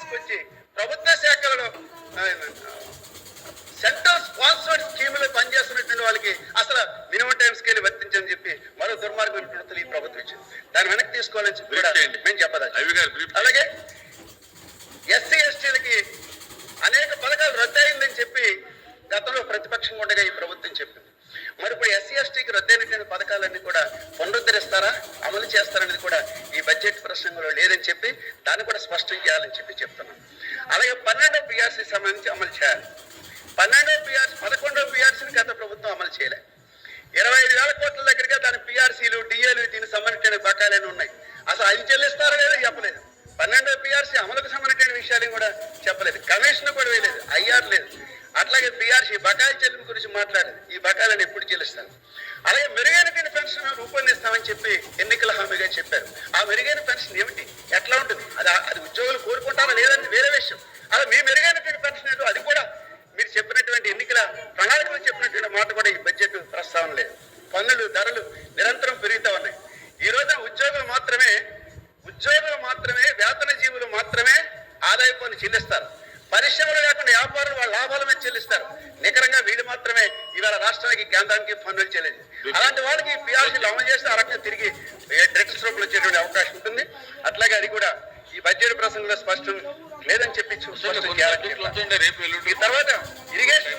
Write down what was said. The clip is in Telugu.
తీసుకొచ్చి ప్రభుత్వ శాఖలలో ఆ, సెంట్రల్ స్పాన్సర్డ్ స్కీములు పనిచేస్తున్నటువంటి వాళ్ళకి అసలు మినిమం టైం స్కేల్ వర్తించని చెప్పి మరో దుర్మార్గం ఈ ప్రభుత్వం ఇచ్చింది. దాన్ని వెనక్కి తీసుకోవాలని చెప్పి కూడా. మేము brief అలాగే ఎస్సీ ఎస్టీలకి అనేక పథకాలు రద్దయిందని చెప్పి గతంలో ప్రతిపక్షంగా ఉండగా ఈ ప్రభుత్వం చెప్పింది. మరి ఇప్పుడు ఎస్సీ ఎస్టీకి రద్దయినటువంటి పథకాలన్నీ కూడా పునరుద్ధరిస్తారా? అమలు చేస్తారనేది కూడా ఈ బడ్జెట్ ప్రసంగంలో లేదని చెప్పి దాన్ని కూడా స్పష్టం చేయాలని చెప్పి చెప్తున్నాం అలాగే పన్నెండో పిఆర్సీ సంబంధించి అమలు చేయాలి. పన్నెండో పిఆర్సీ పదకొండో పిఆర్సీని గత ప్రభుత్వం అమలు చేయలే. ఇరవై ఐదు వేల కోట్ల దగ్గరగా దాని పిఆర్సీలు డిఏలు దీనికి సంబంధించిన బకాయిలు ఉన్నాయి. అసలు అది చెల్లిస్తారో లేదో చెప్పలేదు. పన్నెండో పిఆర్సీ అమలుకు సంబంధించిన విషయాలు కూడా చెప్పలేదు. కమిషన్ కూడా వేయలేదు. ఐఆర్ లేదు. అట్లాగే పిఆర్సీ బకాయి చెల్లింపు గురించి మాట్లాడలేదు ఈ బకాయిలను ఎప్పుడు చెల్లిస్తాను అలాగే మెరుగైన పెన్షన్ రూపొందిస్తామని చెప్పి ఎన్నికల హామీగా చెప్పారు. ఆ మెరుగైన పెన్షన్ ఏమిటి? ఎట్లా ఉంటుంది? అది అది ఉద్యోగులు కోరుకుంటారా లేదని వేరే విషయం. అలా మీ మెరుగైన పెన్షన్ ఏదో అది కూడా మీరు చెప్పినటువంటి ఎన్నికల ప్రణాళికలు చెప్పినటువంటి మాట కూడా ఈ బడ్జెట్ ప్రస్తావన లేదు. పన్నులు ధరలు నిరంతరం పెరుగుతూ ఉన్నాయి. ఈ రోజున ఉద్యోగులు మాత్రమే ఉద్యోగులు మాత్రమే వేతన జీవులు మాత్రమే ఆదాయ పన్ను చెల్లిస్తారు. పరిశ్రమలు లేకుండా లాభాల మీద చెల్లిస్తారు నికరంగా వీళ్ళు మాత్రమే ఇవాళ రాష్ట్రానికి కేంద్రానికి పన్నులు చెల్లింది అలాంటి వాళ్ళకి పిఆర్సీలు అమలు చేస్తే ఆ రకంగా తిరిగి డెట్స్ రూపంలో వచ్చేటువంటి అవకాశం ఉంటుంది. అట్లాగే అది కూడా ఈ బడ్జెట్ ప్రసంగంలో స్పష్టం లేదని చెప్పి తర్వాత ఇరిగేషన్